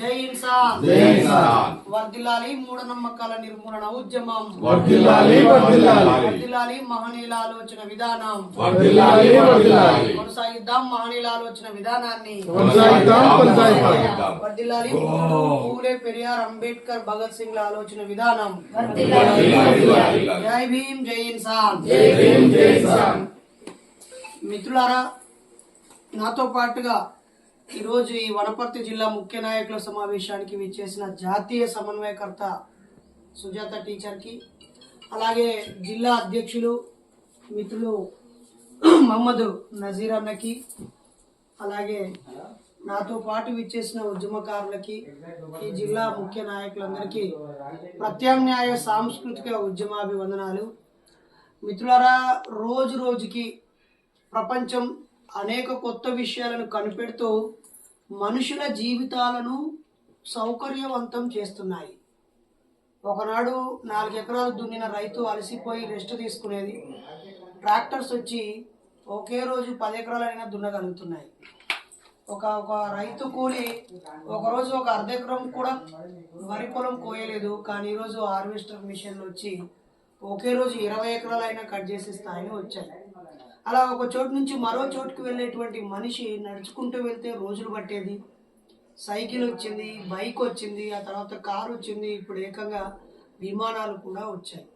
జై ఇన్సాన్ జై ఇన్సాన్ మూఢనమ్మకాల నిర్మూలన ఉద్యమం. వర్ధిల్లాలి వర్ధిల్లాలి వర్దిల్లాలి మహనీయుల ఆలోచన విధానం. వర్ధిల్లాలి వర్ధిల్లాలి కొనసాగిద్దాం మహనీయుల ఆలోచన విధానాన్ని. కొనసాగిద్దాం కొనసాగిద్దాం. వర్దిల్లాలి పూలే పెరియార్ అంబేద్కర్ భగత్ సింగ్ ల ఆలోచన విధానం. జై భీమ్ జై ఇన్సాన్. జై భీమ్ జై ఇన్సాన్. మిత్రులారా నాతో పాటుగా ఈరోజు ఈ వనపర్తి జిల్లా ముఖ్య నాయకుల సమావేశానికి విచ్చేసిన జాతీయ సమన్వయకర్త సుజాత టీచర్కి అలాగే జిల్లా అధ్యక్షులు మిత్రులు మహమ్మద్ నజీర్ అన్నకి అలాగే నాతో పాటు విచ్చేసిన ఉద్యమకారులకి ఈ జిల్లా ముఖ్య నాయకులందరికీ ప్రత్యామ్నాయ సాంస్కృతిక ఉద్యమాభివందనాలు. మిత్రులరా రోజు రోజుకి ప్రపంచం అనేక కొత్త విషయాలను కనిపెడుతూ మనుషుల జీవితాలను సౌకర్యవంతం చేస్తున్నాయి. ఒకనాడు నాలుగు ఎకరాలు దున్నిన రైతు అలసిపోయి రెస్ట్ తీసుకునేది. ట్రాక్టర్స్ వచ్చి ఒకే రోజు పది ఎకరాలైనా దున్నగలుగుతున్నాయి. ఒక ఒక రైతు కూలి ఒక రోజు ఒక అర్ధ ఎకరం కూడా వరి పొలం కోయలేదు. కానీ ఈరోజు హార్వెస్టర్ మిషన్లు వచ్చి ఒకే రోజు ఇరవై ఎకరాలైనా కట్ చేసే స్థాయిలో వచ్చాయి. అలా ఒక చోటు నుంచి మరో చోటుకి వెళ్ళేటువంటి మనిషి నడుచుకుంటూ వెళ్తే రోజులు పట్టేది. సైకిల్ వచ్చింది బైక్ వచ్చింది ఆ తర్వాత కారు వచ్చింది ఇప్పుడు ఏకంగా విమానాలు కూడా వచ్చాయి.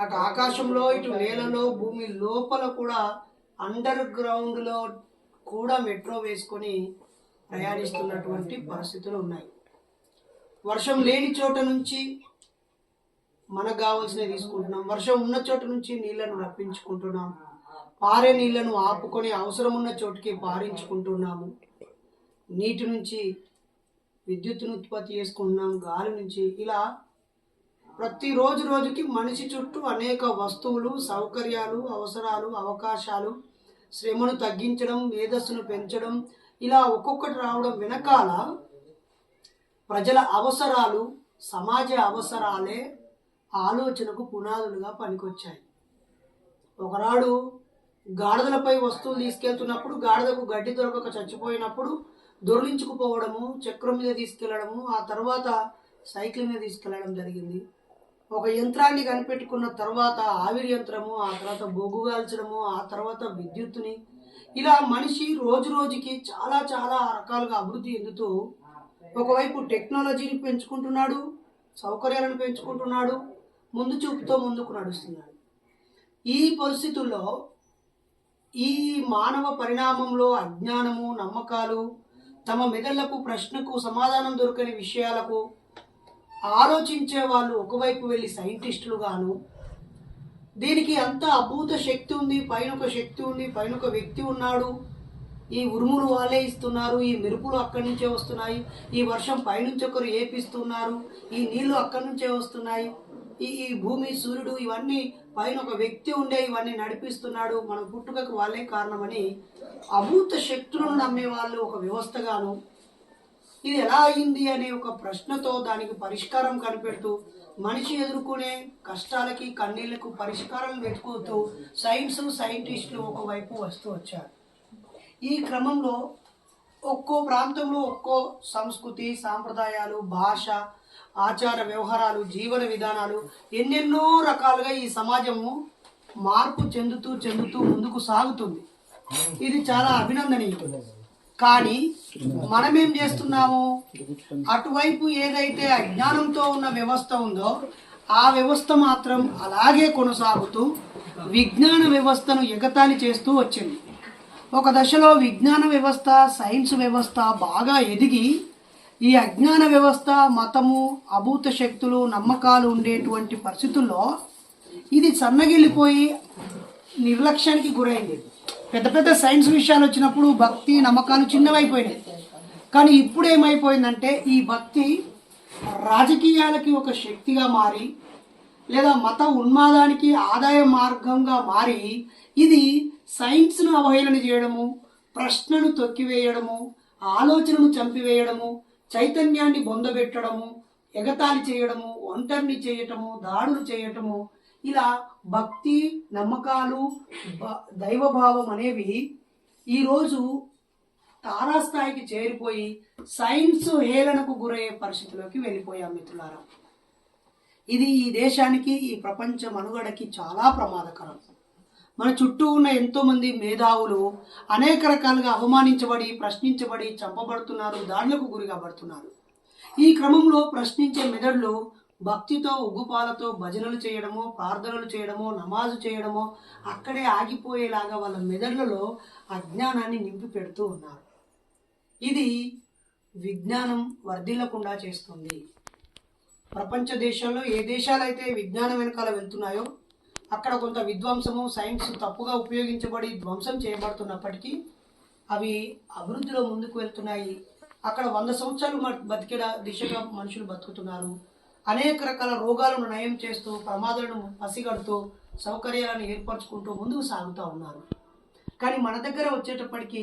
అటు ఆకాశంలో ఇటు నేలలో భూమి లోపల కూడా అండర్ గ్రౌండ్లో కూడా మెట్రో వేసుకొని ప్రయాణిస్తున్నటువంటి పరిస్థితులు ఉన్నాయి. వర్షం లేని చోట నుంచి మనకు కావాల్సినవి తీసుకుంటున్నాం. వర్షం ఉన్న చోట నుంచి నీళ్ళను రప్పించుకుంటున్నాం. పారే నీళ్ళను ఆపుకొని అవసరం ఉన్న చోటుకి పారించుకుంటున్నాము. నీటి నుంచి విద్యుత్తును ఉత్పత్తి చేసుకుంటున్నాం. గాలి నుంచి ఇలా ప్రతి రోజు రోజుకి మనిషి చుట్టూ అనేక వస్తువులు సౌకర్యాలు అవసరాలు అవకాశాలు శ్రమను తగ్గించడం మేధస్సును పెంచడం ఇలా ఒక్కొక్కటి రావడం వెనకాల ప్రజల అవసరాలు సమాజ అవసరాలే ఆలోచనకు పునాదులుగా పనికొచ్చాయి. ఒకనాడు గాడిదలపై వస్తువులు తీసుకెళ్తున్నప్పుడు గాడిదకు గడ్డి దొరకక చచ్చిపోయినప్పుడు దొర్లించుకుపోవడము చక్రం మీద తీసుకెళ్ళడము ఆ తర్వాత సైకిల్ మీద తీసుకెళ్ళడం జరిగింది. ఒక యంత్రాన్ని కనిపెట్టుకున్న తర్వాత ఆవిరి యంత్రము ఆ తర్వాత బొగ్గు కాల్చడము ఆ తర్వాత విద్యుత్తుని. ఇలా మనిషి రోజు రోజుకి చాలా చాలా రకాలుగా అభివృద్ధి చెందుతూ ఒకవైపు టెక్నాలజీని పెంచుకుంటున్నాడు సౌకర్యాలను పెంచుకుంటున్నాడు ముందు చూపుతో ముందుకు నడుస్తున్నాడు. ఈ పరిస్థితుల్లో ఈ మానవ పరిణామంలో అజ్ఞానము నమ్మకాలు తమ మెదళ్ళకు ప్రశ్నకు సమాధానం దొరకని విషయాలకు ఆలోచించే వాళ్ళు ఒకవైపు వెళ్ళి సైంటిస్టులు గాను దీనికి అంత అభూత శక్తి ఉంది పైన ఒక శక్తి ఉంది పైన ఒక వ్యక్తి ఉన్నాడు. ఈ ఉరుములు వాళ్ళే ఇస్తున్నారు ఈ మెరుపులు అక్కడి నుంచే వస్తున్నాయి ఈ వర్షం పైనుంచి ఒకరు ఏపిస్తున్నారు ఈ నీళ్ళు అక్కడి నుంచే వస్తున్నాయి. ఈ భూమి సూర్యుడు ఇవన్నీ పైన ఒక వ్యక్తి ఉండే ఇవన్నీ నడిపిస్తున్నాడు. మన పుట్టుకకు వాళ్ళే కారణమని అభూత శక్తులను నమ్మే వాళ్ళు ఒక వ్యవస్థగాను. ఇది ఎలా అయింది అనే ఒక ప్రశ్నతో దానికి పరిష్కారం కనిపెడుతూ మనిషి ఎదుర్కొనే కష్టాలకి కన్నీళ్ళకు పరిష్కారం వెతుకుతూ సైన్స్ సైంటిస్టులు ఒకవైపు వస్తూ వచ్చారు. ఈ క్రమంలో ఒక్కో ప్రాంతంలో ఒక్కో సంస్కృతి సాంప్రదాయాలు భాష ఆచార వ్యవహారాలు జీవన విధానాలు ఎన్నెన్నో రకాలుగా ఈ సమాజము మార్పు చెందుతూ చెందుతూ ముందుకు సాగుతుంది. ఇది చాలా అభినందనీయం. కానీ మనమేం చేస్తున్నాము? అటువైపు ఏదైతే అజ్ఞానంతో ఉన్న వ్యవస్థ ఉందో ఆ వ్యవస్థ మాత్రం అలాగే కొనసాగుతూ విజ్ఞాన వ్యవస్థను ఎగతాళి చేస్తూ వచ్చింది. ఒక దశలో విజ్ఞాన వ్యవస్థ సైన్స్ వ్యవస్థ బాగా ఎదిగి ఈ అజ్ఞాన వ్యవస్థ మతము అభూత శక్తులు నమ్మకాలు ఉండేటువంటి పరిస్థితుల్లో ఇది సన్నగిల్లిపోయి నిర్లక్ష్యానికి గురైంది. పెద్ద పెద్ద సైన్స్ విషయాలు వచ్చినప్పుడు భక్తి నమ్మకాలు చిన్నవైపోయినాయి. కానీ ఇప్పుడు ఏమైపోయిందంటే ఈ భక్తి రాజకీయాలకి ఒక శక్తిగా మారి లేదా మత ఉన్మాదానికి ఆదాయ మార్గంగా మారి ఇది సైన్స్ను అవహేళన చేయడము ప్రశ్నను తొక్కివేయడము ఆలోచనను చంపివేయడము చైతన్యాన్ని బొందబెట్టడము ఎగతాళి చేయడము ఒంటరిని చేయటము దాడులు చేయటము ఇలా భక్తి నమ్మకాలు బ- దైవభావం అనేవి ఈరోజు తారాస్థాయికి చేరిపోయి సైన్స్ హేళనకు గురయ్యే పరిస్థితిలోకి వెళ్ళిపోయాం మిత్రులారా. ఇది ఈ దేశానికి ఈ ప్రపంచ మనుగడకి చాలా ప్రమాదకరం. మన చుట్టూ ఉన్న ఎంతో మంది మేధావులు అనేక రకాలుగా అవమానించబడి ప్రశ్నించబడి చంపబడుతున్నారు దాడులకు గురి కాబడుతున్నారు. ఈ క్రమంలో ప్రశ్నించే మెదడులు భక్తితో ఉగ్గుపాలతో భజనలు చేయడమో ప్రార్థనలు చేయడమో నమాజు చేయడమో అక్కడే ఆగిపోయేలాగా వాళ్ళ మెదడులలో అజ్ఞానాన్ని నింపి పెడుతూ ఉన్నారు. ఇది విజ్ఞానం వర్ధిల్లకుండా చేస్తుంది. ప్రపంచ దేశాల్లో ఏ దేశాలైతే విజ్ఞానం వెనకాల వెళ్తున్నాయో అక్కడ కొంత విధ్వంసము సైన్స్ తప్పుగా ఉపయోగించబడి ధ్వంసం చేయబడుతున్నప్పటికీ అవి అభివృద్ధిలో ముందుకు వెళ్తున్నాయి. అక్కడ వంద సంవత్సరాలు బతికిన దిశగా మనుషులు బతుకుతున్నారు. అనేక రకాల రోగాలను నయం చేస్తూ ప్రమాదాలను పసిగడుతూ సౌకర్యాలను ఏర్పరచుకుంటూ ముందుకు సాగుతూ ఉన్నారు. కానీ మన దగ్గర వచ్చేటప్పటికి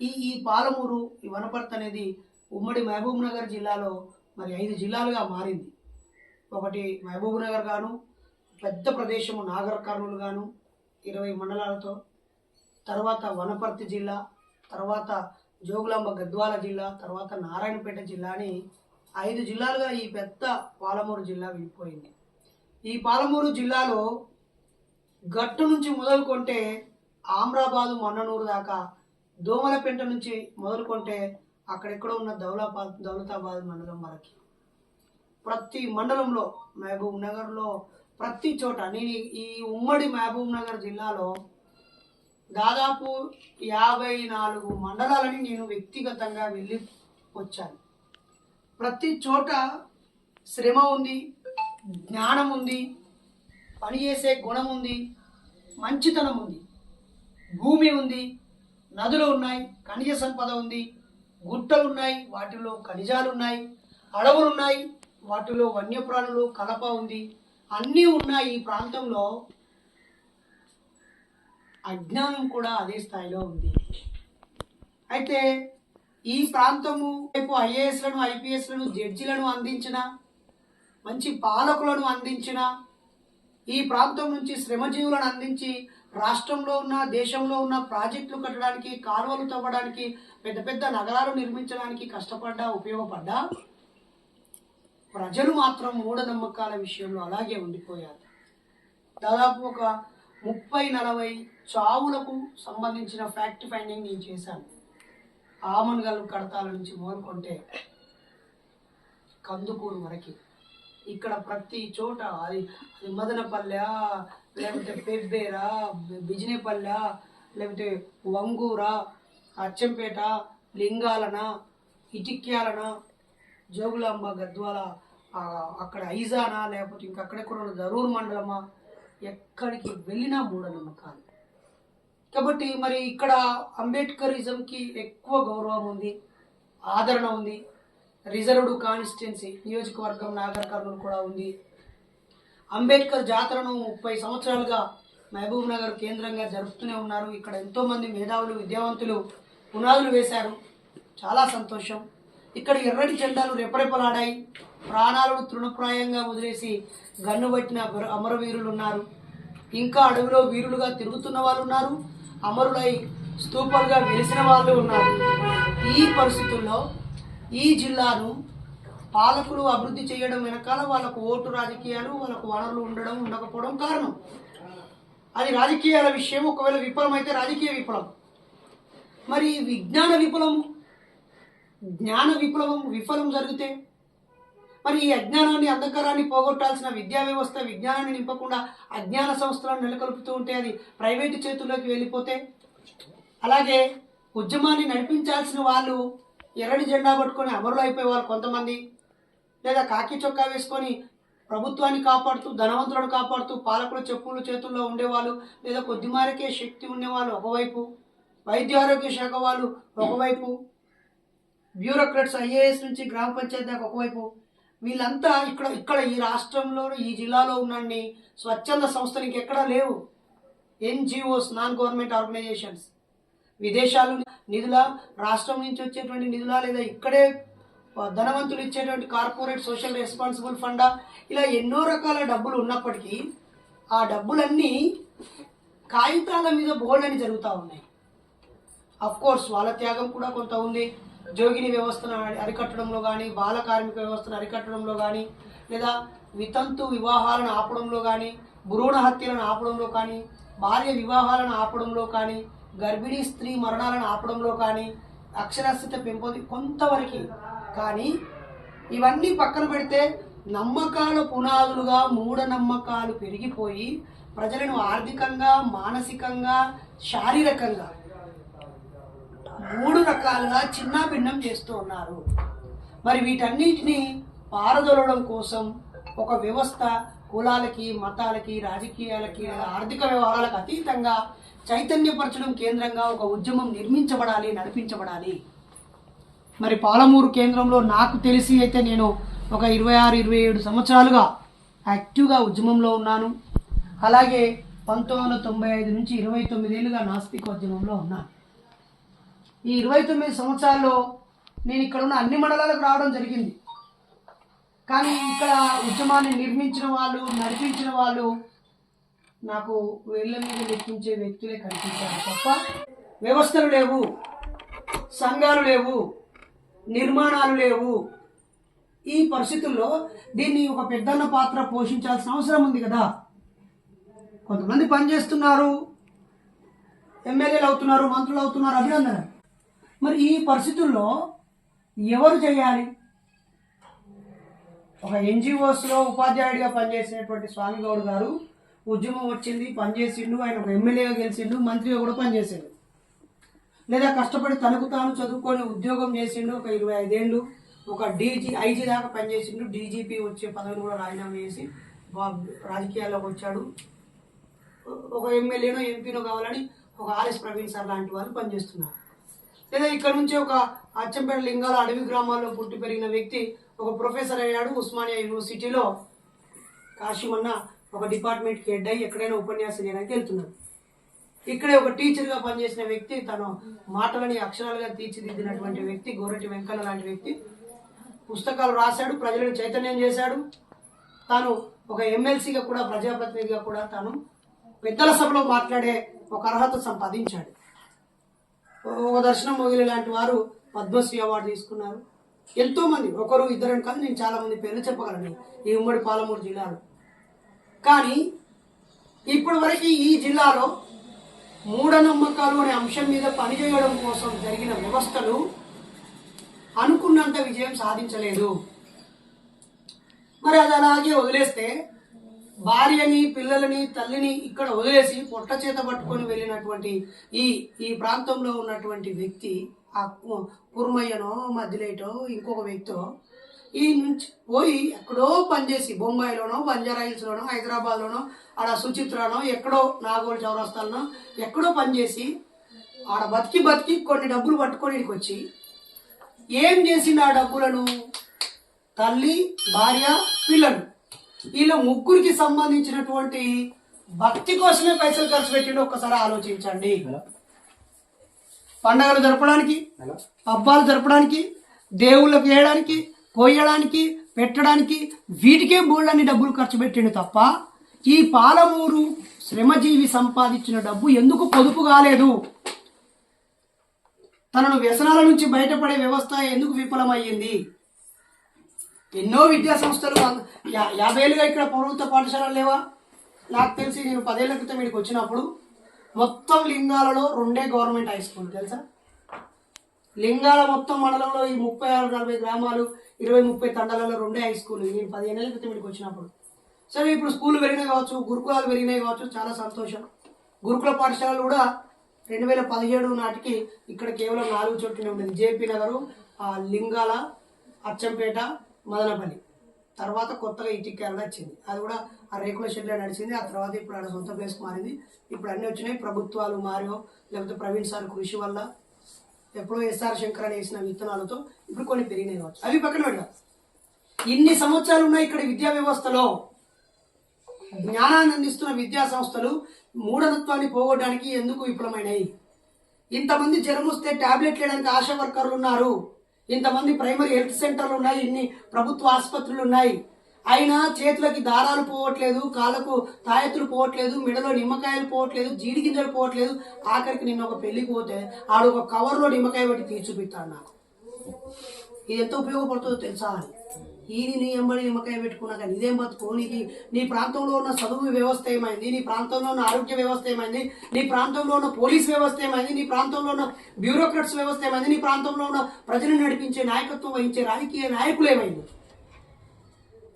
ఈ ఈ పాలమూరు ఈ వనపర్తి అనేది ఉమ్మడి మహబూబ్ నగర్ జిల్లాలో మరి ఐదు జిల్లాలుగా మారింది. ఒకటి మహబూబ్ నగర్ గాను పెద్ద ప్రదేశము నాగర్ కర్నూలు గాను ఇరవై మండలాలతో తర్వాత వనపర్తి జిల్లా తర్వాత జోగులాంబ గద్వాల జిల్లా తర్వాత నారాయణపేట జిల్లా అని ఐదు జిల్లాలుగా ఈ పెద్ద పాలమూరు జిల్లా విడిపోయింది. ఈ పాలమూరు జిల్లాలో గట్టు నుంచి మొదలుకొంటే ఆమ్రాబాదు మన్ననూరు దాకా దోమలపెంట నుంచి మొదలుకొంటే అక్కడెక్కడ ఉన్న దౌలాబాద్ దౌలతాబాద్ మండలం వరకు. ప్రతి మండలంలో మహబూబ్ నగర్లో ప్రతి చోట నేను ఈ- ఉమ్మడి మహబూబ్ నగర్ జిల్లాలో దాదాపు యాభై నాలుగు మండలాలని నేను వ్యక్తిగతంగా వెళ్ళి వచ్చాను ప్రతి చోట శ్రమ ఉంది జ్ఞానం ఉంది పనిచేసే గుణం ఉంది మంచితనం ఉంది. భూమి ఉంది నదులు ఉన్నాయి ఖనిజ సంపద ఉంది గుట్టలు ఉన్నాయి వాటిలో ఖనిజాలు ఉన్నాయి అడవులు ఉన్నాయి వాటిలో వన్యప్రాణులు కలప ఉంది. అన్నీ ఉన్నాయి ఈ ప్రాంతంలో. అజ్ఞానం కూడా అదే స్థాయిలో ఉంది. అయితే ఈ ప్రాంతము రేపు ఐఏఎస్లను ఐపీఎస్లను జడ్జిలను అందించిన మంచి పాలకులను అందించిన ఈ ప్రాంతం నుంచి శ్రమజీవులను అందించి రాష్ట్రంలో ఉన్న దేశంలో ఉన్న ప్రాజెక్టులు కట్టడానికి కాలువలు తవ్వడానికి పెద్ద పెద్ద నగరాలు నిర్మించడానికి కష్టపడ్డా ఉపయోగపడ్డా ప్రజలు మాత్రం మూఢనమ్మకాల విషయంలో అలాగే ఉండిపోయారు. దాదాపు ఒక ముప్పై నలభై చావులకు సంబంధించిన ఫ్యాక్ట్ ఫైండింగ్ నేను చేశాను. ఆమన్గల్ కడతాల నుంచి మొదలుకొంటే కందుకూరు వరకు. ఇక్కడ ప్రతి చోట అది అది మదనపల్లె లేకపోతే పెబ్బేరా బిజినేపల్లె లేకపోతే వంగూరా అచ్చంపేట లింగాలన ఇటిక్యాలన జోగులాంబ గద్వాల అక్కడ ఐజానా లేకపోతే ఇంకక్కడెక్కడ ఉన్న మండలమా? ఎక్కడికి వెళ్ళినా మూఢనమ్మకాలు. కాబట్టి మరి ఇక్కడ అంబేద్కరిజంకి ఎక్కువ గౌరవం ఉంది ఆదరణ ఉంది. రిజర్వ్డ్ కాన్స్టిట్యున్సీ నియోజకవర్గం నాగర్ కర్నూలు కూడా ఉంది. అంబేద్కర్ జాతరను ముప్పై సంవత్సరాలుగా మహబూబ్ నగర్ కేంద్రంగా జరుపుతూనే ఉన్నారు. ఇక్కడ ఎంతోమంది మేధావులు విద్యావంతులు పునాదులు వేశారు. చాలా సంతోషం. ఇక్కడ ఎర్రటి జెండాలు రెపరెపలాడాయి. ప్రాణాలను తృణప్రాయంగా వదిలేసి గన్ను పట్టిన అమరవీరులు ఉన్నారు ఇంకా అడవిలో వీరులుగా తిరుగుతున్న వాళ్ళు ఉన్నారు అమరులై స్తూపాలుగా వెలిసిన వాళ్ళు ఉన్నారు. ఈ పరిస్థితుల్లో ఈ జిల్లాను పాలకులు అభివృద్ధి చేయడం వెనకాల వాళ్ళకు ఓటు రాజకీయాలు వాళ్ళకు వనరులు ఉండడం ఉండకపోవడం కారణం. అది రాజకీయాల విషయం. ఒకవేళ విఫలమైతే రాజకీయ విఫలం. మరి విజ్ఞాన విఫలం జ్ఞాన విప్లవం విఫలం జరిగితే? మరి ఈ అజ్ఞానాన్ని అంధకారాన్ని పోగొట్టాల్సిన విద్యా వ్యవస్థ విజ్ఞానాన్ని నింపకుండా అజ్ఞాన సంస్థలను నెలకొల్పుతూ ఉంటే అది ప్రైవేటు చేతుల్లోకి వెళ్ళిపోతే? అలాగే ఉద్యమాన్ని నడిపించాల్సిన వాళ్ళు ఎర్రని జెండా పట్టుకొని అమరులు అయిపోయేవారు కొంతమంది. లేదా కాకి చొక్కా వేసుకొని ప్రభుత్వాన్ని కాపాడుతూ ధనవంతులను కాపాడుతూ పాలకుల చెప్పులు చేతుల్లో ఉండేవాళ్ళు. లేదా కొద్ది మేరకే శక్తి ఉండేవాళ్ళు ఒకవైపు. వైద్య ఆరోగ్య శాఖ వాళ్ళు ఒకవైపు. బ్యూరోక్రాట్స్ ఐఏఎస్ నుంచి గ్రామ పంచాయతీ దాకా ఒకవైపు. వీళ్ళంతా ఇక్కడ ఇక్కడ ఈ రాష్ట్రంలో ఈ జిల్లాలో ఉన్నన్ని స్వచ్ఛంద సంస్థలు ఇంకెక్కడా లేవు. NGOs non government organisations. విదేశాలు నిధుల రాష్ట్రం నుంచి వచ్చేటువంటి నిధుల లేదా ఇక్కడే ధనవంతులు ఇచ్చేటువంటి కార్పొరేట్ సోషల్ రెస్పాన్సిబుల్ ఫండా ఇలా ఎన్నో రకాల డబ్బులు ఉన్నప్పటికీ ఆ డబ్బులన్నీ కాగితాల మీద బోల్డ్ అని జరుగుతూ ఉన్నాయి. అఫ్కోర్స్ వాళ్ళ త్యాగం కూడా కొంత ఉంది. జోగిని వ్యవస్థను అరికట్టడంలో కానీ బాల కార్మిక వ్యవస్థను అరికట్టడంలో కానీ లేదా వితంతు వివాహాలను ఆపడంలో కానీ భ్రూణ హత్యలను ఆపడంలో కానీ బాల్య వివాహాలను ఆపడంలో కానీ గర్భిణీ స్త్రీ మరణాలను ఆపడంలో కానీ అక్షరాస్యత పెంపొంది కొంతవరకు. కానీ ఇవన్నీ పక్కన పెడితే నమ్మకాల పునాదులుగా మూఢనమ్మకాలు పెరిగిపోయి ప్రజలను ఆర్థికంగా మానసికంగా శారీరకంగా మూడు రకాలుగా చిన్న భిన్నం చేస్తూ ఉన్నారు. మరి వీటన్నిటిని పారదొలడం కోసం ఒక వ్యవస్థ కులాలకి మతాలకి రాజకీయాలకి ఆర్థిక వ్యవహారాలకు అతీతంగా చైతన్యపరచడం కేంద్రంగా ఒక ఉద్యమం నిర్మించబడాలి నడిపించబడాలి. మరి పాలమూరు కేంద్రంలో నాకు తెలిసి అయితే నేను ఒక ఇరవై ఆరు ఇరవై ఏడు సంవత్సరాలుగా యాక్టివ్గా ఉద్యమంలో ఉన్నాను. అలాగే పంతొమ్మిది వందల తొంభై ఐదు నుంచి ఇరవై తొమ్మిదేళ్ళుగా నాస్తికోద్యమంలో ఉన్నాను. ఈ ఇరవై తొమ్మిది సంవత్సరాల్లో నేను ఇక్కడ ఉన్న అన్ని మండలాలకు రావడం జరిగింది. కానీ ఇక్కడ ఉద్యమాన్ని నిర్మించిన వాళ్ళు నడిపించిన వాళ్ళు నాకు వేళ్ళ మీద లెక్కించే వ్యక్తులే కనిపించారు తప్ప వ్యవస్థలు లేవు సంఘాలు లేవు నిర్మాణాలు లేవు. ఈ పరిస్థితుల్లో దీన్ని ఒక పెద్దన్న పాత్ర పోషించాల్సిన అవసరం ఉంది కదా. కొంతమంది పనిచేస్తున్నారు ఎమ్మెల్యేలు అవుతున్నారు మంత్రులు అవుతున్నారు అభినందన మరి ఈ పరిస్థితుల్లో ఎవరు చేయాలి? ఒక ఎన్జిఓస్లో ఉపాధ్యాయుడిగా పనిచేసినటువంటి స్వామి గౌడ్ గారు ఉద్యమం వచ్చింది పనిచేసిండు ఆయన ఒక ఎమ్మెల్యేగా గెలిచిండు మంత్రిగా కూడా పనిచేసిండు. లేదా కష్టపడి తనకు తాను చదువుకొని ఉద్యోగం చేసిండు ఒక ఇరవై ఐదేళ్ళు ఒక డీజీ ఐజీ దాకా పనిచేసిండు డీజీపీ వచ్చే పదవిని కూడా రాజీనామా చేసి రాజకీయాల్లోకి వచ్చాడు. ఒక ఎమ్మెల్యేనో ఎంపీనో కావాలని ఒక ఆర్ఎస్ ప్రవీణ్ సార్ లాంటి వాళ్ళు పనిచేస్తున్నారు. లేదా ఇక్కడ నుంచి ఒక అచ్చంపేట లింగాల అడవి గ్రామాల్లో పుట్టి పెరిగిన వ్యక్తి ఒక ప్రొఫెసర్ అయ్యాడు ఉస్మానియా యూనివర్సిటీలో. కాశీమన్న ఒక డిపార్ట్మెంట్కి హెడ్ అయ్యి ఎక్కడైనా ఉపన్యాసం చేయడానికి వెళ్తున్నాడు. ఇక్కడే ఒక టీచర్గా పనిచేసిన వ్యక్తి తను మాటలని అక్షరాలుగా తీర్చిదిద్దినటువంటి వ్యక్తి గోరటి వెంకన్న లాంటి వ్యక్తి. పుస్తకాలు రాశాడు ప్రజలను చైతన్యం చేశాడు. తాను ఒక ఎమ్మెల్సీగా కూడా ప్రజాప్రతినిధిగా కూడా తాను పెద్దల సభలో మాట్లాడే ఒక అర్హత సంపాదించాడు. ఒక దర్శనం మొగిలి లాంటి వారు పద్మశ్రీ అవార్డు తీసుకున్నారు. ఎంతో మంది ఒకరు ఇద్దరని కాదు నేను చాలా మంది పేర్లు చెప్పగలను. ఈ ఉమ్మడి పాలమూరు జిల్లాలో. కానీ ఇప్పటి వరకు ఈ జిల్లాలో మూఢనమ్మకాలు అనే అంశం మీద పనిచేయడం కోసం జరిగిన వ్యవస్థలు అనుకున్నంత విజయం సాధించలేదు. మరి అది అలాగే వదిలేస్తే భార్యని పిల్లలని తల్లిని ఇక్కడ వదిలేసి పొట్ట చేత పట్టుకొని వెళ్ళినటువంటి ఈ ఈ ప్రాంతంలో ఉన్నటువంటి వ్యక్తి ఆ కు- కుర్మయ్యనో మధ్యలేటో ఇంకొక వ్యక్తో ఈ నుంచి పోయి ఎక్కడో పనిచేసి బొంబాయిలోనో బంజారాయిల్స్లోనో హైదరాబాద్లోనో ఆడ సుచిత్రనో ఎక్కడో నాగోల్ చౌరస్తాలనో ఎక్కడో పనిచేసి ఆడ బతికి బతికి కొన్ని డబ్బులు పట్టుకొని ఇక్కడికి వచ్చి ఏం చేసింది ఆ డబ్బులను? తల్లి భార్య పిల్లలు. వీళ్ళ ముగ్గురికి సంబంధించినటువంటి భక్తి కోసమే పైసలు ఖర్చు పెట్టిండు ఒక్కసారి ఆలోచించండి. పండగలు జరపడానికి పబ్బాలు జరపడానికి దేవుళ్ళకి వేయడానికి కోయడానికి పెట్టడానికి వీటికే బోళ్ళని డబ్బులు ఖర్చు పెట్టిండు తప్ప ఈ పాలమూరు శ్రమజీవి సంపాదించిన డబ్బు ఎందుకు పొదుపు కాలేదు? తనను వ్యసనాల నుంచి బయటపడే వ్యవస్థ ఎందుకు విఫలమయ్యింది? ఎన్నో విద్యా సంస్థలు యాభైలుగా యా- యాభై ఇక్కడ ప్రభుత్వ పాఠశాలలు లేవా? నాకు తెలిసి నేను పదేళ్ళ క్రితం వీడికి వచ్చినప్పుడు మొత్తం లింగాలలో రెండే గవర్నమెంట్ హై స్కూల్ తెలుసా? లింగాల మొత్తం మండలంలో ఈ ముప్పై ఆరు నలభై గ్రామాలు ఇరవై ముప్పై తండాలలో రెండే హై స్కూల్. నేను పదిహేను ఏళ్ళ క్రితం వీడికి వచ్చినప్పుడు. సరే ఇప్పుడు స్కూల్ పెరిగినాయి కావచ్చు గురుకులాలు పెరిగినాయి కావచ్చు చాలా సంతోషం. గురుకుల పాఠశాలలు కూడా రెండు వేల పదిహేడు నాటికి ఇక్కడ కేవలం నాలుగు చోట్లనే ఉండేది. జేపీ నగరు ఆ లింగాల అచ్చంపేట మదనపల్లి తర్వాత కొత్తగా ఇటిక్యాల వచ్చింది. అది కూడా ఆ రేకుల షెడ్లో నడిచింది. ఆ తర్వాత ఇప్పుడు ఆడ సొంత ప్లేస్ మారింది. ఇప్పుడు అన్నీ వచ్చినాయి. ప్రభుత్వాలు మారో లేకపోతే ప్రవీణ్ సార్ కృషి వల్ల ఎప్పుడో ఎస్ఆర్ శంకర్ అని వేసిన విత్తనాలతో ఇప్పుడు కొన్ని పెరిగినాయి కావచ్చు. అవి పక్కన పెడదాం. ఇన్ని సంవత్సరాలు ఉన్నాయి ఇక్కడ విద్యా వ్యవస్థలో. జ్ఞానాన్ని అందిస్తున్న విద్యా సంస్థలు మూఢతత్వాన్ని పోగొట్టడానికి ఎందుకు విఫలమైనాయి? ఇంతమంది జ్వరం వస్తే టాబ్లెట్ వేయడానికి ఆశా వర్కర్లు ఉన్నారు. ఇంతమంది ప్రైమరీ హెల్త్ సెంటర్లు ఉన్నాయి ఇన్ని ప్రభుత్వ ఆసుపత్రులు ఉన్నాయి. అయినా చేతులకి దారాలు పోవట్లేదు కాళ్ళకు తాయెత్తులు పోవట్లేదు మెడలో నిమ్మకాయలు పోవట్లేదు జీడి గింజలు పోవట్లేదు. ఆఖరికి నిన్న ఒక పెళ్ళికి పోతే ఆడు ఒక కవర్లో నిమ్మకాయ పెట్టి తీసి నాకు. ఇది ఎంత ఉపయోగపడుతుందో తెలుసా అని. ఇది నీ ఎంబడి నిమ్మకాయ పెట్టుకున్నాక ఇదేం బతుకు? నీకు నీ ప్రాంతంలో ఉన్న చదువు వ్యవస్థ ఏమైంది? నీ ప్రాంతంలో ఉన్న ఆరోగ్య వ్యవస్థ ఏమైంది? నీ ప్రాంతంలో ఉన్న పోలీస్ వ్యవస్థ ఏమైంది? నీ ప్రాంతంలో ఉన్న బ్యూరోక్రాట్స్ వ్యవస్థ ఏమైంది? నీ ప్రాంతంలో ఉన్న ప్రజలను నడిపించే నాయకత్వం వహించే రాజకీయ నాయకులు ఏమైంది?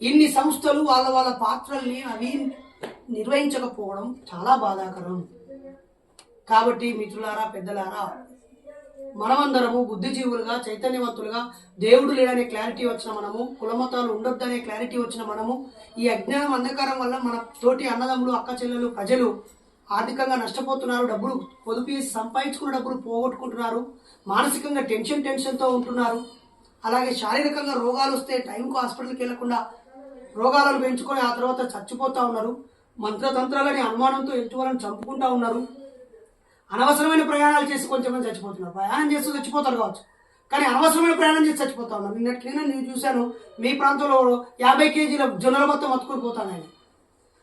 ఇన్ని సంస్థలు వాళ్ళ వాళ్ళ పాత్రల్ని అవి నిర్వహించకపోవడం చాలా బాధాకరం. కాబట్టి మిత్రులారా పెద్దలారా మనమందరము బుద్ధిజీవులుగా చైతన్యవంతులుగా దేవుడు లేడనే క్లారిటీ వచ్చిన మనము కులమతాలు ఉండొద్దనే క్లారిటీ వచ్చిన మనము ఈ అజ్ఞానం అంధకారం వల్ల మన తోటి అన్నదమ్ములు అక్క చెల్లెలు ప్రజలు ఆర్థికంగా నష్టపోతున్నారు డబ్బులు పొదుపు చేసి సంపాదించుకున్న డబ్బులు పోగొట్టుకుంటున్నారు మానసికంగా టెన్షన్ టెన్షన్తో ఉంటున్నారు. అలాగే శారీరకంగా రోగాలు వస్తే టైంకు హాస్పిటల్కి వెళ్ళకుండా రోగాలను పెంచుకొని ఆ తర్వాత చచ్చిపోతూ ఉన్నారు. మంత్రతంత్రాలని అనుమానంతో ఎటు వాళ్ళని చంపుకుంటా ఉన్నారు. అనవసరమైన ప్రయాణాలు చేసి కొంచెమంది చచ్చిపోతున్నారు ప్రయాణం చేస్తూ చచ్చిపోతారు కావచ్చు. కానీ అనవసరమైన ప్రయాణం చేసి చచ్చిపోతా ఉన్నారు నిన్నట్లయినా నేను చూశాను మీ ప్రాంతంలో యాభై కేజీల జొన్నలు మొత్తం అతుకుని పోతాను ఆయన.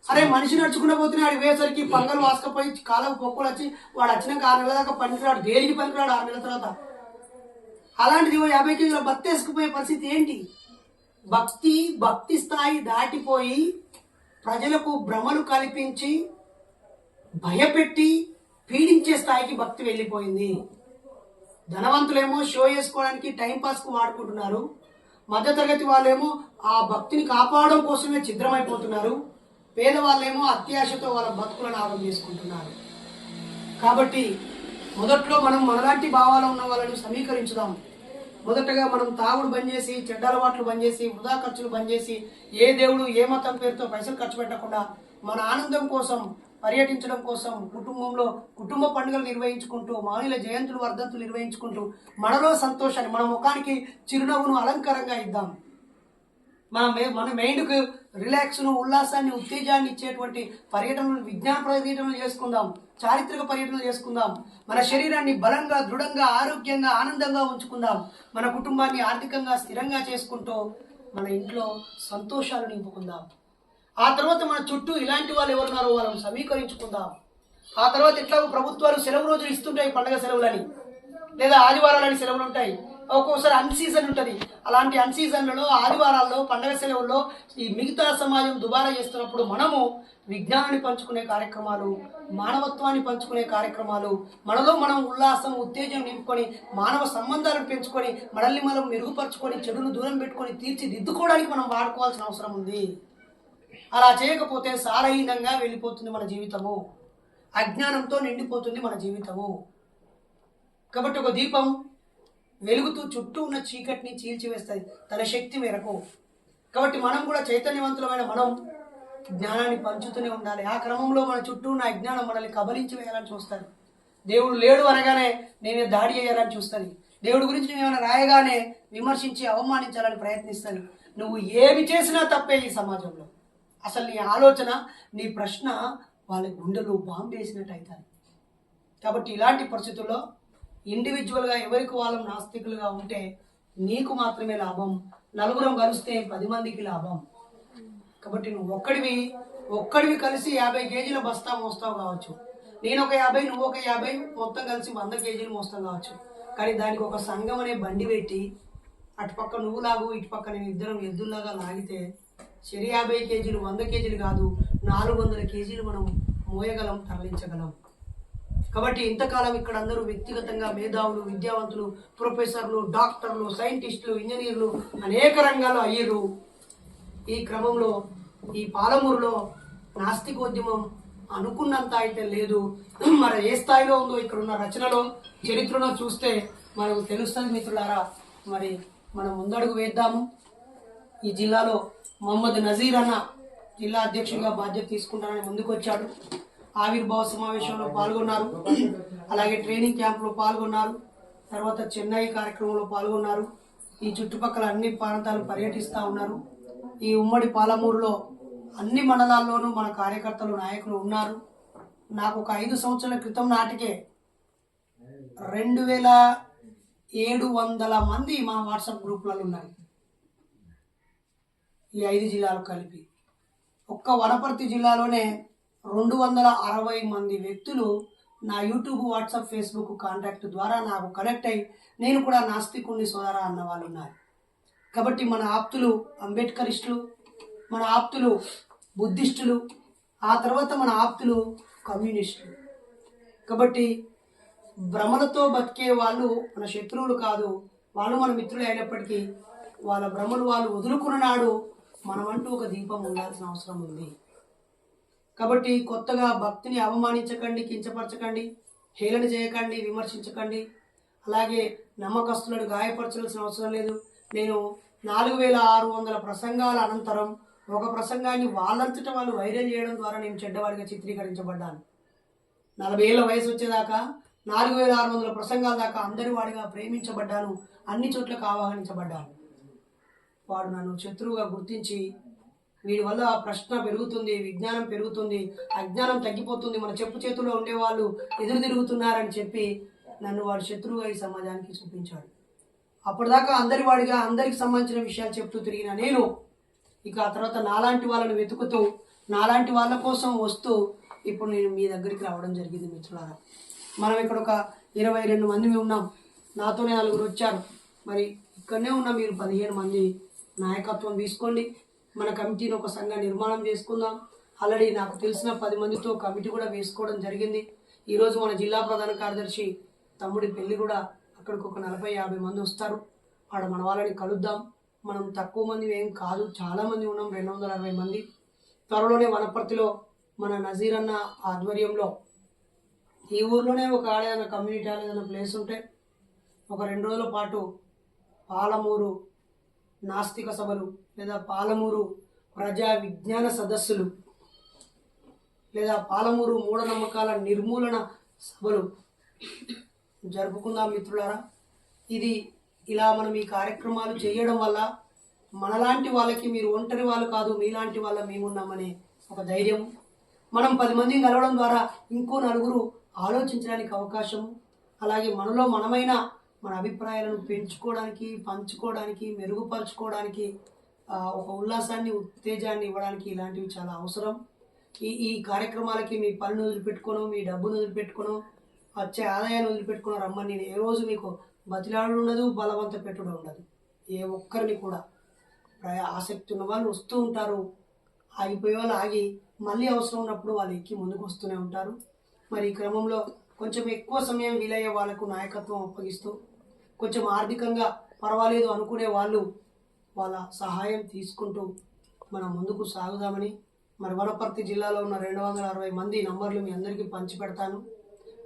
అరే మనిషి నడుచుకుంటూ పోతున్నా ఆడు వేసరికి పంగలు వాసుకపోయి కాలకు పొక్కులు వచ్చి వాడు వచ్చినాక ఆరు నెలల దాకా పనికిరాడు దేనికి పనికిరాడు ఆరు నెలల తర్వాత? అలాంటిది ఓ యాభై కేజీల భక్తి వేసుకుపోయే పరిస్థితి ఏంటి? భక్తి భక్తి స్థాయి దాటిపోయి ప్రజలకు భ్రమలు కల్పించి భయపెట్టి పీడించే స్థాయికి భక్తి వెళ్ళిపోయింది. ధనవంతులేమో షో చేసుకోవడానికి టైంపాస్కు వాడుకుంటున్నారు. మధ్యతరగతి వాళ్ళేమో ఆ భక్తిని కాపాడడం కోసమే ఛిద్రమైపోతున్నారు. పేదవాళ్ళేమో అత్యాశతో వాళ్ళ బతుకులను ఆగం చేసుకుంటున్నారు. కాబట్టి మొదట్లో మనం మనలాంటి భావాలు ఉన్న వాళ్ళని సమీకరించుదాం. మొదటగా మనం తాగుడు బంద్ చేసి చెడ్డ అలవాట్లు బంద్ చేసి వృధా ఖర్చులు బంద్ చేసి ఏ దేవుడు ఏ మతం పేరుతో పైసలు ఖర్చు పెట్టకుండా మన ఆనందం కోసం పర్యటించడం కోసం కుటుంబంలో కుటుంబ పండుగలు నిర్వహించుకుంటూ మానుల జయంతులు వర్ధంతులు నిర్వహించుకుంటూ మనలో సంతోషాన్ని మన ముఖానికి చిరునవ్వును అలంకారంగా ఇద్దాం. మన మే మన మైండ్కు రిలాక్స్ను ఉల్లాసాన్ని ఉత్తేజాన్ని ఇచ్చేటువంటి పర్యటనలు విజ్ఞాన పర్యటనలు చేసుకుందాం. చారిత్రక పర్యటనలు చేసుకుందాం. మన శరీరాన్ని బలంగా దృఢంగా ఆరోగ్యంగా ఆనందంగా ఉంచుకుందాం. మన కుటుంబాన్ని ఆర్థికంగా స్థిరంగా చేసుకుంటూ మన ఇంట్లో సంతోషాలు నింపుకుందాం. ఆ తర్వాత మన చుట్టూ ఇలాంటి వాళ్ళు ఎవరున్నారో వాళ్ళని సమీకరించుకుందాం. ఆ తర్వాత ఇట్లా ప్రభుత్వాలు సెలవు రోజులు ఇస్తుంటాయి పండగ సెలవులని. లేదా ఆదివారాలని సెలవులు ఉంటాయి. ఒక్కొక్కసారి అన్ సీజన్ ఉంటుంది. అలాంటి అన్ సీజన్లలో ఆదివారాల్లో పండగ సెలవుల్లో ఈ మిగతా సమాజం దుబారా చేస్తున్నప్పుడు మనము విజ్ఞానాన్ని పంచుకునే కార్యక్రమాలు మానవత్వాన్ని పంచుకునే కార్యక్రమాలు మనలో మనం ఉల్లాసం ఉత్తేజం నింపుకొని మానవ సంబంధాలను పెంచుకొని మనల్ని మనం మెరుగుపరుచుకొని చెడును దూరం పెట్టుకొని తీర్చిదిద్దుకోవడానికి మనం వాడుకోవాల్సిన అవసరం ఉంది. అలా చేయకపోతే సారహీనంగా వెళ్ళిపోతుంది మన జీవితము. అజ్ఞానంతో నిండిపోతుంది మన జీవితము. కాబట్టి ఒక దీపం వెలుగుతూ చుట్టూ ఉన్న చీకటిని చీల్చివేస్తుంది తన శక్తి మేరకు. కాబట్టి మనం కూడా చైతన్యవంతులమైన మనం జ్ఞానాన్ని పంచుతూనే ఉండాలి. ఆ క్రమంలో మన చుట్టూ ఉన్న అజ్ఞానం మనల్ని కబలించి వేయాలని చూస్తుంది దేవుడు లేడు అనగానే నేను దాడి చేయాలని చూస్తాను దేవుడి గురించి నేను ఏమైనా రాయగానే విమర్శించి అవమానించాలని ప్రయత్నిస్తాను నువ్వు ఏమి చేసినా తప్పే ఈ సమాజంలో. అసలు నీ ఆలోచన నీ ప్రశ్న వాళ్ళ గుండెలు బాంబు వేసినట్టు అవుతుంది కాబట్టి ఇలాంటి పరిస్థితుల్లో ఇండివిజువల్గా ఎవరికి వాళ్ళం నాస్తికులుగా ఉంటే నీకు మాత్రమే లాభం నలుగురం కలిస్తే పది మందికి లాభం. కాబట్టి నువ్వు ఒక్కడివి ఒక్కడివి కలిసి యాభై కేజీల బస్తా మోస్తావు కావచ్చు. నేను ఒక యాభై నువ్వు ఒక యాభై మొత్తం కలిసి వంద కేజీలు మోస్తాం కావచ్చు. కానీ దానికి ఒక సంఘం అనే బండి పెట్టి అటుపక్క నువ్వు లాగు ఇటుపక్క నేను ఇద్దరం ఎద్దుల్లాగా లాగితే సరి యాభై కేజీలు వంద కేజీలు కాదు నాలుగు వందల కేజీలు మనం మోయగలం తరలించగలం. కాబట్టి ఇంతకాలం ఇక్కడ అందరూ వ్యక్తిగతంగా మేధావులు విద్యావంతులు ప్రొఫెసర్లు డాక్టర్లు సైంటిస్టులు ఇంజనీర్లు అనేక రంగాలు అయ్యారు ఈ క్రమంలో ఈ పాలమూరులో నాస్తికోద్యమం అనుకున్నంత అయితే లేదు. మరి ఏ స్థాయిలో ఉందో ఇక్కడ ఉన్న రచనలో చరిత్రలో చూస్తే మనకు తెలుస్తుంది మిత్రులారా. మరి మనం ముందడుగు వేద్దాము. ఈ జిల్లాలో మహమ్మద్ నజీర్ అన్న జిల్లా అధ్యక్షుడిగా బాధ్యత తీసుకుంటానని ముందుకొచ్చాడు. ఆవిర్భావ సమావేశంలో పాల్గొన్నారు. అలాగే ట్రైనింగ్ క్యాంప్లో పాల్గొన్నారు. తర్వాత చెన్నై కార్యక్రమంలో పాల్గొన్నారు. ఈ చుట్టుపక్కల అన్ని ప్రాంతాలు పర్యటిస్తూ ఉన్నారు. ఈ ఉమ్మడి పాలమూరులో అన్ని మండలాల్లోనూ మన కార్యకర్తలు నాయకులు ఉన్నారు. నాకు ఒక ఐదు సంవత్సరాల క్రితం నాటికే రెండు వేల ఏడు వందల మంది మా వాట్సాప్ గ్రూప్లలో ఉన్నాయి ఈ ఐదు జిల్లాలు కలిపి. ఒక్క వనపర్తి జిల్లాలోనే రెండు వందల అరవై మంది వ్యక్తులు నా యూట్యూబ్ వాట్సాప్ ఫేస్బుక్ కాంటాక్ట్ ద్వారా నాకు కనెక్ట్ అయ్యి నేను కూడా నాస్తికుణ్ణి సోదరా అన్న వాళ్ళు ఉన్నారు. కాబట్టి మన ఆప్తులు అంబేద్కరిస్టులు మన ఆప్తులు బుద్ధిస్టులు ఆ తర్వాత మన ఆప్తులు కమ్యూనిస్టులు. కాబట్టి భ్రమలతో బతికే వాళ్ళు మన శత్రువులు కాదు వాళ్ళు మన మిత్రులు అయినప్పటికీ వాళ్ళ భ్రమలు వాళ్ళు వదులుకున్న నాడు మనమంటూ ఒక దీపం ఉండాల్సిన అవసరం ఉంది. కాబట్టి కొత్తగా భక్తిని అవమానించకండి కించపరచకండి హేళన చేయకండి విమర్శించకండి. అలాగే నమ్మకస్తులను గాయపరచాల్సిన అవసరం లేదు. నేను నాలుగు వేల ఆరు వందల ప్రసంగాల అనంతరం ఒక ప్రసంగాన్ని వాళ్ళంతట వాళ్ళు వైరల్ చేయడం ద్వారా నేను చెడ్డవాడిగా చిత్రీకరించబడ్డాను. నలభై ఏళ్ళ వయసు వచ్చేదాకా నాలుగు వేల ఆరు వందల ప్రసంగాల దాకా అందరి వాడిగా ప్రేమించబడ్డాను అన్ని చోట్లకు ఆవాహనించబడ్డాను. వాడు నన్ను శత్రువుగా గుర్తించి వీడి వల్ల ప్రశ్న పెరుగుతుంది విజ్ఞానం పెరుగుతుంది అజ్ఞానం తగ్గిపోతుంది మన చెప్పు చేతుల్లో ఉండేవాళ్ళు ఎదురు తిరుగుతున్నారని చెప్పి నన్ను వాడు శత్రువుగా ఈ సమాజానికి చూపించాడు. అప్పటిదాకా అందరి వాడిగా అందరికి సంబంధించిన విషయాలు చెప్తూ తిరిగిన నేను ఇక ఆ తర్వాత నాలాంటి వాళ్ళని వెతుకుతూ నాలాంటి వాళ్ళ కోసం వస్తూ ఇప్పుడు నేను మీ దగ్గరికి రావడం జరిగింది మిత్రులారా. మనం ఇక్కడ ఒక ఇరవై రెండు మంది ఉన్నాం. నాతోనే నలుగురు వచ్చారు. మరి ఇక్కడనే ఉన్న మీరు పదిహేను మంది నాయకత్వం తీసుకోండి. మన కమిటీని ఒక సంఘ నిర్మాణం చేసుకుందాం. ఆల్రెడీ నాకు తెలిసిన పది మందితో కమిటీ కూడా వేసుకోవడం జరిగింది. ఈరోజు మన జిల్లా ప్రధాన కార్యదర్శి తమ్ముడి పెళ్ళి కూడా అక్కడికి ఒక నలభై యాభై మంది వస్తారు. ఆడ మన వాళ్ళని కలుద్దాం. మనం తక్కువ మంది ఏం కాదు. చాలా మంది ఉన్నాం. రెండు వందల అరవై మంది. త్వరలోనే వనపర్తిలో మన నజీర్ అన్న ఆధ్వర్యంలో ఈ ఊర్లోనే ఒక ఆడ కమ్యూనిటీ హాల్ ప్లేస్ ఉంటే ఒక రెండు రోజుల పాటు పాలమూరు నాస్తిక సభలు లేదా పాలమూరు ప్రజా విజ్ఞాన సదస్సులు లేదా పాలమూరు మూఢనమ్మకాల నిర్మూలన సభలు జరుపుకుందాం మిత్రులారా. ఇది ఇలా మనం ఈ కార్యక్రమాలు చేయడం వల్ల మనలాంటి వాళ్ళకి మీరు ఒంటరి వాళ్ళు కాదు మీలాంటి వాళ్ళ మేమున్నామనే ఒక ధైర్యం. మనం పది మందిని కలవడం ద్వారా ఇంకో నలుగురు ఆలోచించడానికి అవకాశం అలాగే మనలో మనమైన మన అభిప్రాయాలను పెంచుకోవడానికి పంచుకోవడానికి మెరుగుపరచుకోవడానికి ఒక ఉల్లాసాన్ని ఉత్తేజాన్ని ఇవ్వడానికి ఇలాంటివి చాలా అవసరం. ఈ ఈ కార్యక్రమాలకి మీ పనులు వదిలిపెట్టుకోను మీ డబ్బును వదిలిపెట్టుకోను వచ్చే ఆదాయాన్ని వదిలిపెట్టుకుని రమ్మని నేను ఏ రోజు మీకు బతిలాడు ఉండదు బలవంత పెట్టుడు ఉండదు. ఏ ఒక్కరిని కూడా. ఆసక్తి ఉన్న వాళ్ళు వస్తూ ఉంటారు. ఆగిపోయే వాళ్ళు ఆగి మళ్ళీ అవసరం ఉన్నప్పుడు వాళ్ళు ఎక్కి ముందుకు వస్తూనే ఉంటారు. మరి ఈ క్రమంలో కొంచెం ఎక్కువ సమయం వీలయ్యే వాళ్ళకు నాయకత్వం అప్పగిస్తూ కొంచెం ఆర్థికంగా పర్వాలేదు అనుకునే వాళ్ళు వాళ్ళ సహాయం తీసుకుంటూ మనం ముందుకు సాగుదామని మరి వనపర్తి జిల్లాలో ఉన్న రెండు వందల అరవై మంది నంబర్లు మీ అందరికీ పంచి పెడతాను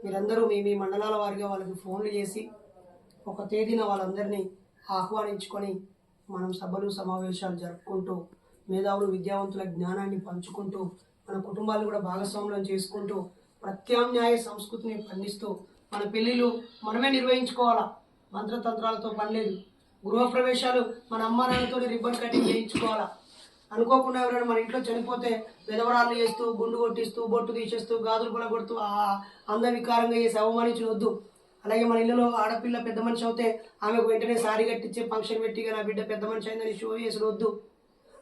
మీరందరూ మీ మీ మండలాల వారిగా వాళ్ళకి ఫోన్లు చేసి ఒక తేదీన వాళ్ళందరినీ ఆహ్వానించుకొని మనం సభలు సమావేశాలు జరుపుకుంటూ మేధావులు విద్యావంతుల జ్ఞానాన్ని పంచుకుంటూ మన కుటుంబాలు కూడా భాగస్వామ్యం చేసుకుంటూ ప్రత్యామ్నాయ సంస్కృతిని పండిస్తూ మన పెళ్ళిళ్ళు మనమే నిర్వహించుకోవాలా? మంత్రతంత్రాలతో పని లేదు గృహప్రవేశాలు మన అమ్మ నాన్నతో రిబ్బన్ కటింగ్ చేయించుకోవాలా? అనుకోకుండా ఎవరైనా మన ఇంట్లో చనిపోతే విధవరాలు చేస్తూ గుండు కొట్టిస్తూ బొట్టు తీసేస్తూ గాజులు కొలగొడుతూ ఆ అందవికారంగా చేసి అవమానించిన వద్దు అలాగే మన ఇళ్ళలో ఆడపిల్ల పెద్ద మనిషి అవుతే ఆమెకు వెంటనే సారీ కట్టించే ఫంక్షన్ పెట్టి నా బిడ్డ పెద్ద మనిషి అయిందని షో చేసినొద్దు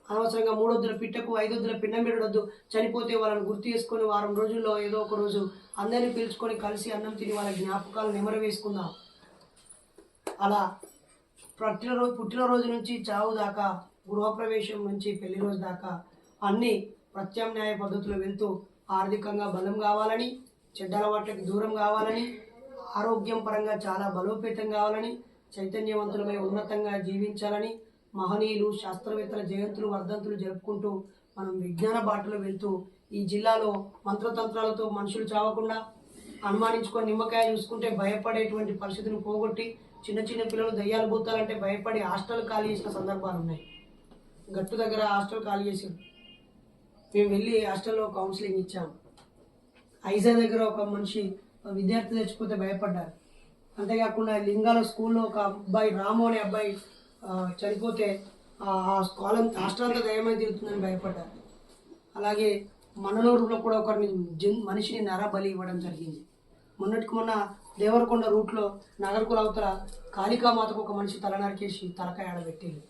అనవసరంగా మూడొద్దుల పిట్టకు ఐదొద్దుల పిండం పెట్టడొద్దు చనిపోతే వాళ్ళని గుర్తు చేసుకొని వారం రోజుల్లో ఏదో ఒక రోజు అందరినీ పిలుచుకొని కలిసి అన్నం తిని వాళ్ళ జ్ఞాపకాలు నెమరు వేసుకుందాం. అలా పుట్టినరోజు పుట్టినరోజు నుంచి చావు దాకా గృహప్రవేశం నుంచి పెళ్ళి రోజు దాకా అన్ని ప్రత్యామ్నాయ పద్ధతులు వెళ్తూ ఆర్థికంగా బలం కావాలని చెడ్డ అలవాట్లకి దూరం కావాలని ఆరోగ్యం పరంగా చాలా బలోపేతం కావాలని చైతన్యవంతులమై ఉన్నతంగా జీవించాలని మహనీయులు శాస్త్రవేత్తల జయంతులు వర్ధంతులు జరుపుకుంటూ మనం విజ్ఞాన బాటలో వెళ్తూ ఈ జిల్లాలో మంత్రతంత్రాలతో మనుషులు చావకుండా అనుమానించుకొని నిమ్మకాయ చూసుకుంటే భయపడేటువంటి పరిస్థితిని పోగొట్టి చిన్న చిన్న పిల్లలు దయ్యాలు పోతారంటే భయపడి హాస్టల్ ఖాళీ చేసిన సందర్భాలు ఉన్నాయి. గట్టు దగ్గర హాస్టల్ ఖాళీ చేసి మేము వెళ్ళి హాస్టల్లో కౌన్సిలింగ్ ఇచ్చాం. ఐజా దగ్గర ఒక మనిషి విద్యార్థి తెచ్చిపోతే భయపడ్డారు. అంతేకాకుండా లింగాల స్కూల్లో ఒక అబ్బాయి రాము అనే అబ్బాయి చనిపోతే ఆ కాలం హాస్టల్ అంతా దయమై తిరుగుతుందని భయపడ్డారు. అలాగే మనలో కూడా ఒకరిని జన్ మనిషిని నరబలి ఇవ్వడం జరిగింది. మొన్నటికి మొన్న దేవరకొండ రూట్లో నగరకుల అవతల కాళికామాతకు ఒక మనిషి తల నరికేసి తలకాయ ఆడబెట్టింది.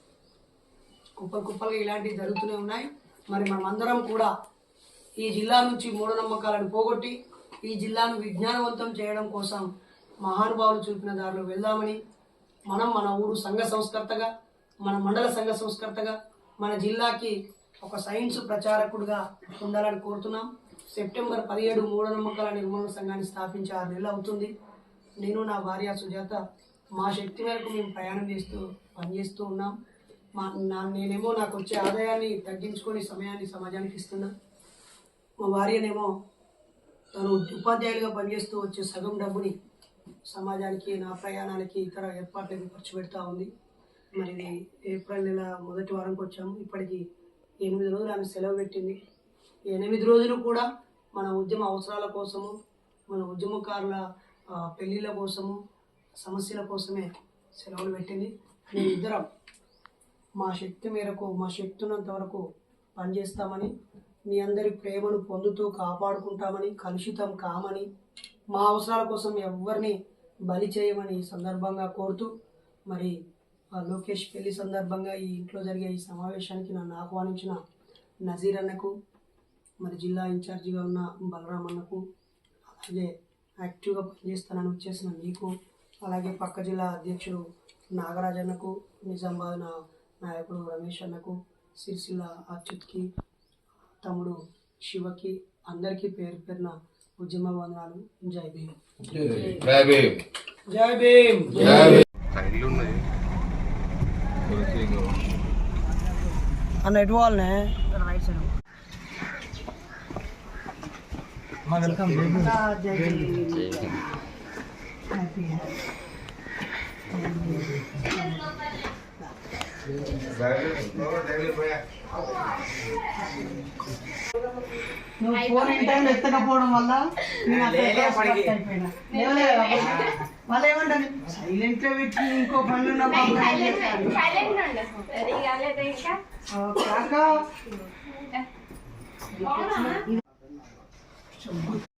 కుప్పలు కుప్పలుగా ఇలాంటివి జరుగుతూనే ఉన్నాయి. మరి మనమందరం కూడా ఈ జిల్లా నుంచి మూఢనమ్మకాలను పోగొట్టి ఈ జిల్లాను విజ్ఞానవంతం చేయడం కోసం మహానుభావులు చూపిన దారిలో వెళ్దామని మనం మన ఊరు సంఘ సంస్కర్తగా మన మండల సంఘ సంస్కర్తగా మన జిల్లాకి ఒక సైన్స్ ప్రచారకుడిగా ఉండాలని కోరుతున్నాం. సెప్టెంబర్ పదిహేడు మూఢనమ్మకాల నిర్మూలన సంఘాన్ని స్థాపించి ఆరు నెలలు అవుతుంది. నేను నా భార్య సుజాత మా శక్తి మేరకు మేము ప్రయాణం చేస్తూ పనిచేస్తూ ఉన్నాం. మా నా నేనేమో నాకు వచ్చే ఆదాయాన్ని తగ్గించుకొని సమయాన్ని సమాజానికి ఇస్తున్నా. మా భార్యనేమో తను ఉపాధ్యాయులుగా పనిచేస్తూ వచ్చే సగం డబ్బుని సమాజానికి నా ప్రయాణానికి ఇతర ఏర్పాట్లకు ఖర్చు పెడతా ఉంది. మరి ఏప్రిల్ నెల మొదటి వారంకి వచ్చాము. ఇప్పటికి ఎనిమిది రోజులు ఆమె సెలవు పెట్టింది. ఎనిమిది రోజులు కూడా మన ఉద్యమ అవసరాల కోసము మన ఉద్యమకారుల పెళ్ళిళ్ళ కోసము సమస్యల కోసమే సెలవులు పెట్టింది. మేము ఇద్దరం మా శక్తి మేరకు మా శక్తి ఉన్నంత వరకు పనిచేస్తామని మీ అందరి ప్రేమను పొందుతూ కాపాడుకుంటామని కలుషితం కామని మా అవసరాల కోసం ఎవరిని బలి చేయమని సందర్భంగా కోరుతూ మరి లోకేష్ పెళ్ళి సందర్భంగా ఈ ఇంట్లో జరిగే ఈ సమావేశానికి నన్ను ఆహ్వానించిన నజీర్ అన్నకు మరి జిల్లా ఇన్ఛార్జిగా ఉన్న బలరాం అన్నకు అలాగే యాక్టివ్గా పనిచేస్తానని వచ్చేసిన మీకు అలాగే పక్క జిల్లా అధ్యక్షుడు నాగరాజ్ అన్నకు నిజామాబాద్ నా నాయకుడు రమేష్ అన్నకు సిరిసిల్ల అచ్యుత్కి తమ్ముడు శివకి అందరికీ పేరు పేరున ఉద్యమ వందనాలు. జై భీమ్. జై భీమ్. జై భీమ్. అన్న ఎటు వాళ్ళనే నువ్వు ఫోన్ ఇన్ టైం ఎత్తకపోవడం వల్ల. వాళ్ళు ఏమంటారు? సైలెంట్లో పెట్టి ఇంకో పనులు కాక чем будет.